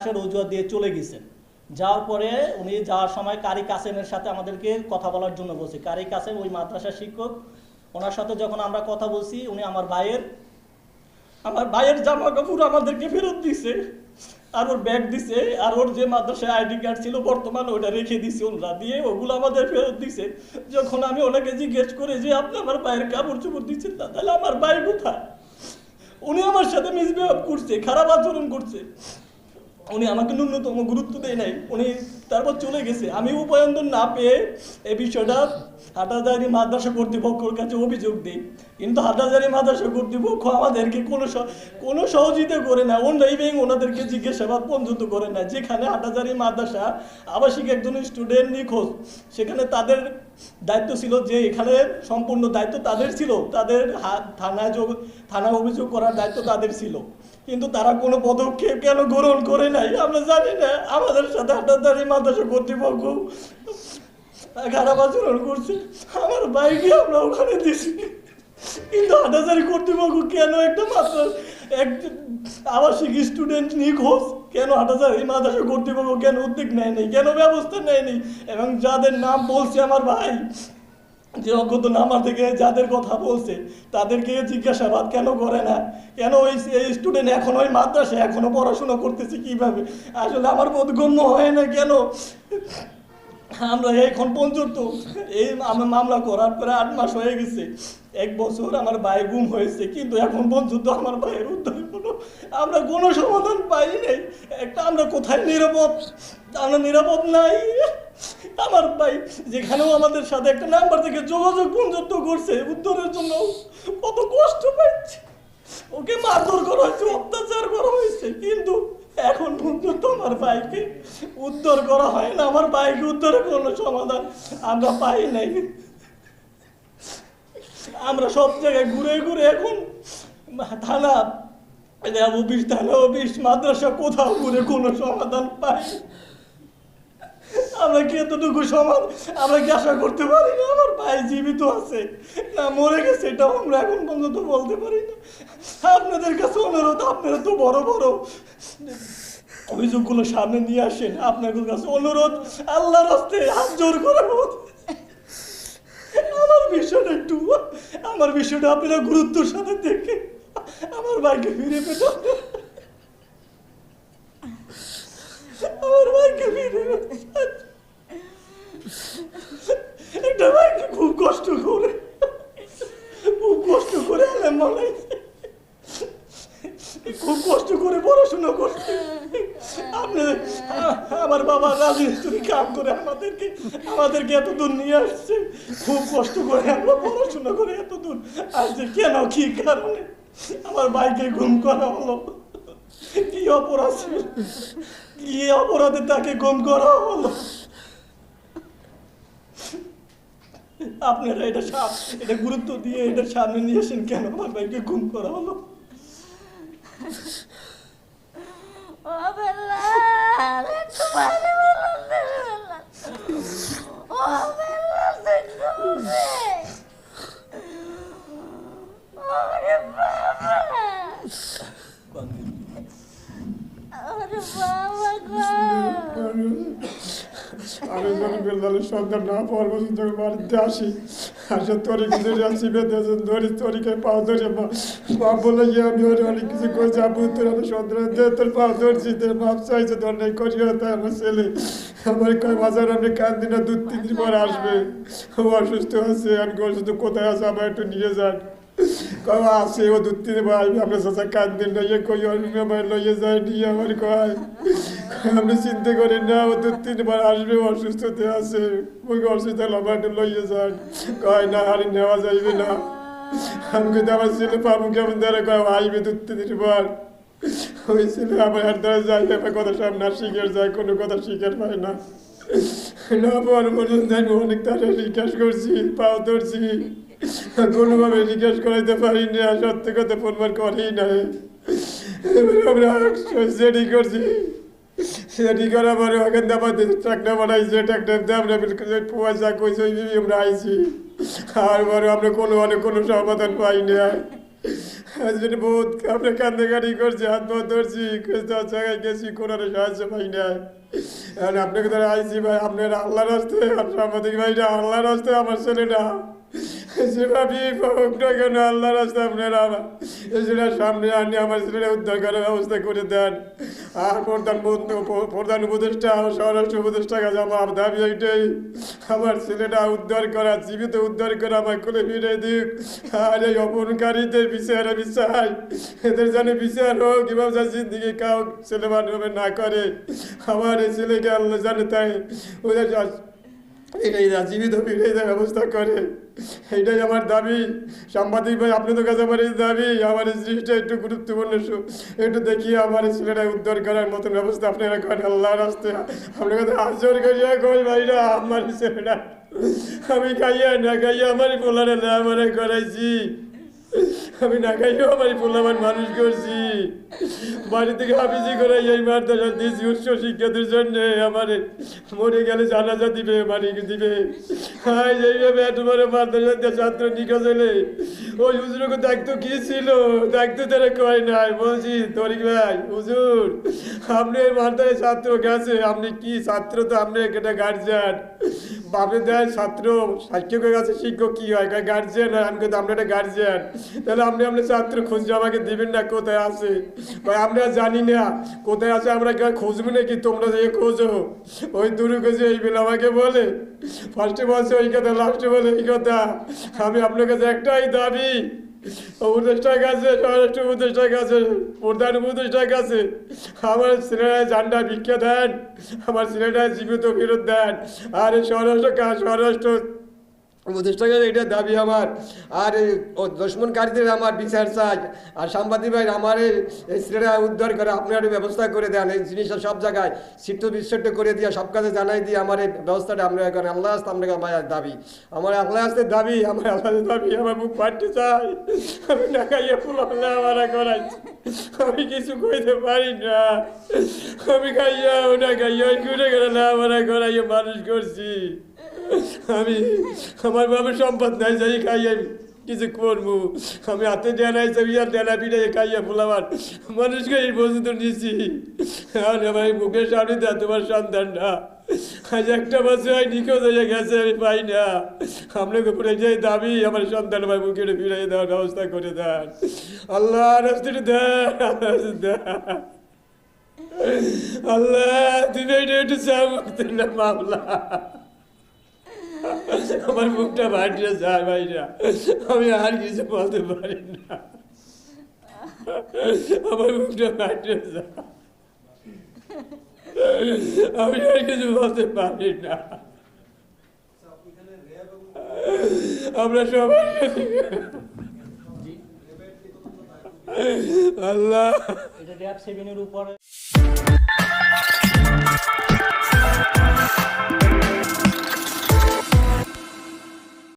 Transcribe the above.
মাদ্রাসার অজুহাত দিয়ে চলে গেছেন। যাওয়ার পরে উনি যাওয়ার সময় কারি কাসেমের সাথে আমাদেরকে কথা বলার জন্য বলছি। কারি কাসেম ওই মাদ্রাসার শিক্ষক। ওনার সাথে যখন আমরা কথা বলছি, উনি আমার ভাইয়ের আমার ভাইয়ের জামা কাপড় আমাদেরকে ফেরত দিছে, আর ওর ব্যাগ দিছে, আর ওর যে মাদ্রাসায় আইডি কার্ড ছিল, বর্তমানে ওটা রেখে দিছে ওনারা দিয়ে ওগুলো আমাদের ফেরত দিছে। যখন আমি ওনাকে জিজ্ঞেস করে যে, আপনি আমার ভাইয়ের কাপড় চোপড় দিচ্ছেন তাহলে আমার ভাই কোথায়? উনি আমার সাথে মিসবিহেভ করছে, খারাপ আচরণ করছে। উনি আমাকে ন্যূনতম গুরুত্ব দেয় নাই। উনি তারপর চলে গেছে। আমি উপায়ন্তর না পেয়ে এই বিষয়টা হাটাজারি মাদ্রাসা কর্তৃপক্ষের কাছে অভিযোগ দিই। কিন্তু হাটাজারি মাদ্রাসা কর্তৃপক্ষ আমাদেরকে কোনো কোনো সহযোগিতা করে না অন্য ইভেন ওনাদেরকে জিজ্ঞাসাবাদ পর্যন্ত করে না, যেখানে হাটাজারি মাদ্রাসা আবাসিক একজন স্টুডেন্ট নিখোঁজ। সেখানে তাদের দায়িত্ব ছিল যে এখানে সম্পূর্ণ দায়িত্ব তাদের ছিল, তাদের থানায় যোগ, থানায় অভিযোগ করার দায়িত্ব তাদের ছিল। কিন্তু তারা কোনো পদক্ষেপ কেন গ্রহণ করে নাই? আমরা জানি না। আমাদের সাথে হাটাজারি মাদ্রাসা কর্তৃপক্ষ খারাপ আচরণ করছে। আমার বাইকে আমরা ওখানে দিছি। কিন্তু হাটাজারি কর্তৃপক্ষ কেন একটা মাত্র এক আবাসিক স্টুডেন্ট নিখোঁজ? কেন হাটাজারি মাদ্রাসা কর্তৃপক্ষ কেন উদ্যোগ নেয়নি? কেন ব্যবস্থা নেয়নি? এবং যাদের নাম বলছে আমার ভাই যে অজ্ঞত নামা থেকে যাদের কথা বলছে, তাদেরকে জিজ্ঞাসাবাদ কেন করে না? কেন ওই এই স্টুডেন্ট এখন ওই মাদ্রাসায় এখনও পড়াশোনা করতেছে কীভাবে? আসলে আমার বোধগম্য হয় না কেন? আমরা এখন পর্যন্ত এই আমার মামলা করার পরে আট মাস হয়ে গেছে। এক বছর আমার ভাই গুম হয়েছে, কিন্তু এখন পর্যন্ত আমার ভাইয়ের উদ্ধার কোনো আমরা কোনো সমাধান পাই নাই। একটা আমরা কোথায় নিরাপদ? আমরা নিরাপদ নাই। আমার ভাই, যেখানেও আমাদের সাথে একটা নাম্বার থেকে যোগাযোগ পর্যন্ত করছে, উদ্ধারের জন্য কত কষ্ট পাচ্ছে ওকে মারধর করা হয়েছে, অত্যাচার করা হয়েছে, কিন্তু এখন পর্যন্ত আমার ভাইকে উদ্ধার করা হয় না। আমার ভাইকে উদ্ধারের কোনো সমাধান আমরা পাই নাই। আমরা সব জায়গায় ঘুরে ঘুরে এখন থানা অফিস থানা, অফিস, মাদ্রাসা, কোথাও ঘুরে কোনো সমাধান পাই। আমরা কি এতটুকু সমান? আমরা কি আশা করতে পারি না? আমার ভাই জীবিত আছে। না, মরে গেছে, এটাও আমরা এখন পর্যন্ত বলতে পারি না। আপনাদের কাছে অনুরোধ, আপনারা তো বড় বড়। অভিযোগগুলো সামনে নিয়ে আসেন, আপনাদের কাছে অনুরোধ, আল্লাহর হস্তে হাত জোর করে আমার বিষয়টা একটু, আমার বিষয়টা আপনারা গুরুত্বের সাথে দেখে আমার ভাইকে ফিরে পেতে আমার ভাইকে ফিরে পেতে একটা ভাইকে খুব কষ্ট করে খুব কষ্ট করে খুব কষ্ট করে পড়াশোনা করছে। আপনি আমার বাবা রাজমিস্ত্রি কাম করে আমাদেরকে আমাদেরকে এত দূর নিয়ে আসছে। খুব কষ্ট করে আমরা পড়াশোনা করে এত দূর আসছে কেন, কি কারণে? আমার ভাইকে গুম করা হলো কি অপরাধ? কি অপরাধে তাকে গুম করা হলো আপনারা এটা এটা গুরুত্ব দিয়ে এটা সামনে নিয়ে আসেন কেন? আমার ভাইকে গুম করা হলো। ও বেলাল একটু পানি বলুন দে বেলাল ও বেলাল দেখতে হবে ওরে বাবা ওরে বাবা গো আমি যখন না পাওয়ার যখন বাড়িতে আসি, আসে তরিকে ধরে আসি, বেঁধে ধরি তরিকে পাও ধরে, মা বলে গিয়ে আমি ওর অনেক কিছু করেছি আপু তোর দে, তোর পাও ধরছি, তোর বাপ চাইছে, তোর নেই করিও তাই আমার ছেলে। আমার কয় বাজার আপনি কান্দি না দু তিন দিন পর আসবে। ও অসুস্থ আছে, আমি অসুস্থ কোথায় আছে? আমার একটু নিয়ে যান। আছে ও দু তিন বার আসবে আপনার সাথে কান্দিন না ইয়ে কই আমার লইয়ে যায় নিয়ে আমার কয় আপনি চিন্তা করেন না ও দু তিনবার আসবে অসুস্থতে আছে ওই অসুস্থ লম্বা একটু লইয়ে যান কয় না আর নেওয়া যাইবে না আমি কিন্তু আমার ছেলে পাবো কেমন ধরে কয় আসবে দু তিনবার ওই ছেলে আমার হাত ধরে যায় আমার কথা সব না শিখে যায় কোনো কথা শিখে পায় না না বড় পর্যন্ত আমি অনেক তারা জিজ্ঞাস করছি পাও ধরছি কোনোভাবে জিজ্ঞাসা করাইতে পারিনি আর সত্যি কথা ফোনবার করেই না এবারে আমরা পয়সা আমরা আইছি। আর কোনো পাই না করছি, হাত ধরছি জায়গায় গেছি কোনো সাহায্য পাই নাই। এখন আপনাকে আইছি, ভাই, আপনার আল্লাহ রাস্তে আর সাংবাদিক ভাইটা আল্লাহ রাস্তে আমার ছেলেটা। আমার ছেলেটা উদ্ধার করার ব্যবস্থা করে দেন। আর প্রধান প্রধান উপদেষ্টা উপদেষ্টা আমার আমার ছেলেটা উদ্ধার করা, জীবিত উদ্ধার করে ফিরে দিক। আর এই অপনকারীদের বিচার আমি এদের জানে বিচার হোক জিন্দিগি কাউ ছেলে না করে। আমার এই ছেলেকে আল্লাহ জানে তাই, ওদের জীবিত ফিরে ব্যবস্থা করে। এইটাই আমার দাবি। সাংবাদিক ভাই, আপনাদের কাছে আমার এই দাবি, আমার এই জিনিসটা একটু গুরুত্বপূর্ণ একটু দেখি আমার এই ছেলেটা উদ্ধার করার মতন ব্যবস্থা আপনারা করেন, আল্লাহর রাস্তে। আপনার কাছে আজর করিয়া কই ভাইরা, আমার ছেলেটা। আমি খাইয়া না খাইয়া আমার বলারে না আমার করাইছি। আমি না খাইও আমার পোলামান মানুষ করছি। বাড়ি থেকে হাফিজি করে এই মাদ্রাসা দিয়েছি উচ্চ শিক্ষাদের জন্য, আমার মরে গেলে জানাজা দিবে বাড়ি দিবে। হাই এইভাবে তোমার মাদ্রাসা ছাত্র নিখোঁজ হলে ওই হুজুরকে দেখতো কি ছিল? দেখতে তারা কয় নাই। বলছি, তরিক ভাই, হুজুর, আপনি এই মাদ্রাসায় ছাত্র গেছে, আপনি কি ছাত্র তো আপনি একটা গার্জিয়ান বাপে দেয় ছাত্র শিক্ষকের কাছে শিক্ষক কি হয়? গার্জিয়ান হয়? আমি কিন্তু আপনার একটা গার্জিয়ান তাহলে আপনি আপনি ছাত্র খুঁজে আমাকে দেবেন না? কোথায় আছে? ভাই আমরা জানি না। কোথায় আছে, আমরা কেউ খুঁজবো নাকি? তোমরা যে খোঁজো। ওই দূরে খুঁজে এই বেলা আমাকে বলে। ফার্স্টে বলছে, ওই কথা লাস্টে বলে, এই কথা। আমি আপনার কাছে একটাই দাবি। উপদেষ্টার কাছে, স্বরাষ্ট্র উপদেষ্টার কাছে, প্রধান উপদেষ্টার কাছে। আমার ছেলেটায় ঝান্ডা ভিক্ষা দেন, আমার ছেলেটায় জীবিত ফেরত দেন। আর স্বরাষ্ট্র স্বরাষ্ট্র? উপদেষ্টার কাছে এটা দাবি আমার। আর দুশ্মনকারীদের আমার বিচার চাই। আর সাংবাদিক ভাই, আমার এই উদ্ধার করে আপনার ব্যবস্থা করে দেন। এই জিনিসটা সব জায়গায় সিদ্ধ বিশ্বটা করে দিয়ে, সব কাজে জানাই দিয়ে আমার এই ব্যবস্থাটা আপনারা করেন। আল্লাহ আসতে আপনাকে আমার দাবি। আমার আল্লাহ আসতে দাবি, আমার আল্লাহ দাবি, আমার বুক পাঠতে চাই আমি না খাইয়ে ফুল আল্লাহ আমার করাইছি। আমি কিছু কইতে পারি না। আমি খাইয়া ওটা খাইয়া, ঘুরে গেলে না আমার করাইয়া মানুষ করছি। আমি, আমার বাবার সম্পদ নাই, যাই খাই আমি কিছু করব। আমি হাতে ডেনাই যাবি আর ডেনা পিঠে খাইয়া ফুলাবার। মানুষকে এই পর্যন্ত নিছি আর আমার মুখের সামনে দেয়, তোমার সন্তানটা। আজ একটা বছর হয়, নিখোঁজ হয়ে গেছে, আমি পাই না। আপনাকে উপরে যে দাবি আমার সন্তান ভাই মুখে ফিরিয়ে দেওয়ার ব্যবস্থা করে দেন। আল্লাহ রাস্তাটা দেন আল্লাহ, তুমি একটু মামলা আমার মুখটা ভাটিয়ে যায় ভাইরা। আমি আর কিছু বলতে পারি না। আমার মুখটা ভাটিয়ে যায়। আমি আর কিছু বলতে পারি না। আমরা সবাই আল্লাহ। এটা র্যাব সেভেনের উপরে।